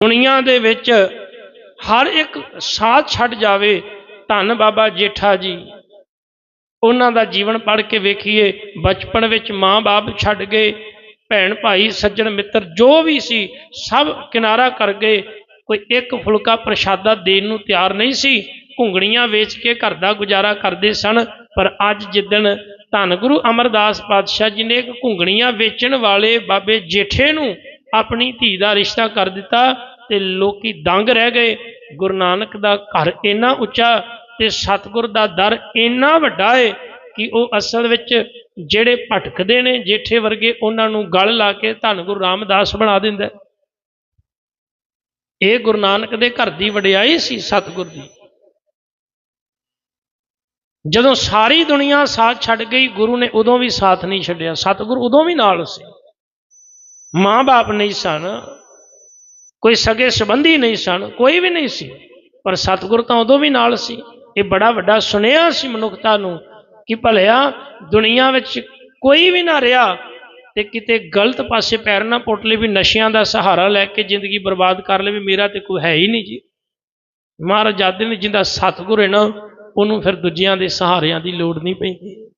ਦੁਨੀਆ ਦੇ ਵਿੱਚ ਹਰ ਇੱਕ ਸਾਥ ਛੱਡ ਜਾਵੇ, ਧੰਨ ਬਾਬਾ ਜੇਠਾ ਜੀ। ਉਹਨਾਂ ਦਾ ਜੀਵਨ ਪੜ੍ਹ ਕੇ ਵੇਖੀਏ, ਬਚਪਨ ਵਿੱਚ ਮਾਂ-ਬਾਪ ਛੱਡ ਗਏ, ਭੈਣ ਭਾਈ, ਸੱਜਣ ਮਿੱਤਰ, ਜੋ ਵੀ ਸੀ, ਸਭ ਕਿਨਾਰਾ ਕਰ ਗਏ। ਕੋਈ ਇੱਕ ਫੁਲਕਾ ਪ੍ਰਸ਼ਾਦਾ ਦੇਣ ਨੂੰ ਤਿਆਰ ਨਹੀਂ ਸੀ। ਘੁੰਗਣੀਆਂ ਵੇਚ ਕੇ ਘਰ ਦਾ ਗੁਜ਼ਾਰਾ ਕਰਦੇ ਸਨ, ਪਰ ਅੱਜ ਜਿੱਦਣ ਧੰਨ ਗੁਰੂ ਅਮਰਦਾਸ ਪਾਤਸ਼ਾਹ ਜੀ ਨੇ ਇੱਕ ਘੁੰਗਣੀਆਂ ਵੇਚਣ ਵਾਲੇ ਬਾਬੇ ਜੇਠੇ ਨੂੰ ਆਪਣੀ ਧੀ ਦਾ ਰਿਸ਼ਤਾ ਕਰ ਦਿੱਤਾ ਤੇ ਲੋਕੀ ਦੰਗ ਰਹਿ ਗਏ। ਗੁਰੂ ਨਾਨਕ ਦਾ ਘਰ ਇੰਨਾ ਉੱਚਾ ਤੇ ਸਤਿਗੁਰ ਦਾ ਦਰ ਇੰਨਾ ਵੱਡਾ ਏ ਕਿ ਉਹ ਅਸਲ ਵਿੱਚ ਜਿਹੜੇ ਭਟਕਦੇ ਨੇ, ਜੇਠੇ ਵਰਗੇ ਉਹਨਾਂ ਨੂੰ ਗਲ ਲਾ ਕੇ ਧੰਨ ਗੁਰੂ ਰਾਮਦਾਸ ਬਣਾ ਦਿੰਦਾ ਇਹ ਗੁਰੂ ਨਾਨਕ ਦੇ ਘਰ ਦੀ ਵਡਿਆਈ ਸੀ ਸਤਿਗੁਰ ਦੀ। ਜਦੋਂ ਸਾਰੀ ਦੁਨੀਆ ਸਾਥ ਛੱਡ ਗਈ, ਗੁਰੂ ਨੇ ਉਦੋਂ ਵੀ ਸਾਥ ਨਹੀਂ ਛੱਡਿਆ। ਸਤਿਗੁਰ ਉਦੋਂ ਵੀ ਨਾਲ ਸੀ। ਮਾਂ-ਬਾਪ ਨਹੀਂ ਸਨ, ਕੋਈ ਸਗੇ ਸੰਬੰਧੀ ਨਹੀਂ ਸਨ, ਕੋਈ ਵੀ ਨਹੀਂ ਸੀ। ਪਰ ਸਤਿਗੁਰ ਤਾਂ ਉਦੋਂ ਵੀ ਨਾਲ ਸੀ। ਇਹ ਬੜਾ ਵੱਡਾ ਸੁਨੇਹਾ ਸੀ ਮਨੁੱਖਤਾ ਨੂੰ ਕਿ ਭਲਿਆ ਦੁਨੀਆ ਵਿੱਚ ਕੋਈ ਵੀ ਨਾ ਰਿਹਾ ਤੇ ਕਿਤੇ ਗਲਤ ਪਾਸੇ ਪੈਰ ਨਾ ਪੁੱਟ ਲਏ ਵੀ ਨਸ਼ਿਆਂ ਦਾ ਸਹਾਰਾ ਲੈ ਕੇ ਜ਼ਿੰਦਗੀ ਬਰਬਾਦ ਕਰ ਲਵੇ ਮੇਰਾ ਤੇ ਕੋਈ ਹੈ ਹੀ ਨਹੀਂ ਜੀ। ਮਹਾਰਾਜ ਆਦੇ ਨੇ ਜਿੰਦਾ ਸਤਿਗੁਰ ਹੈ ਨਾ, ਉਹਨੂੰ ਫਿਰ ਦੂਜਿਆਂ ਦੇ ਸਹਾਰਿਆਂ ਦੀ ਲੋੜ ਨਹੀਂ ਪੈਂਦੀ।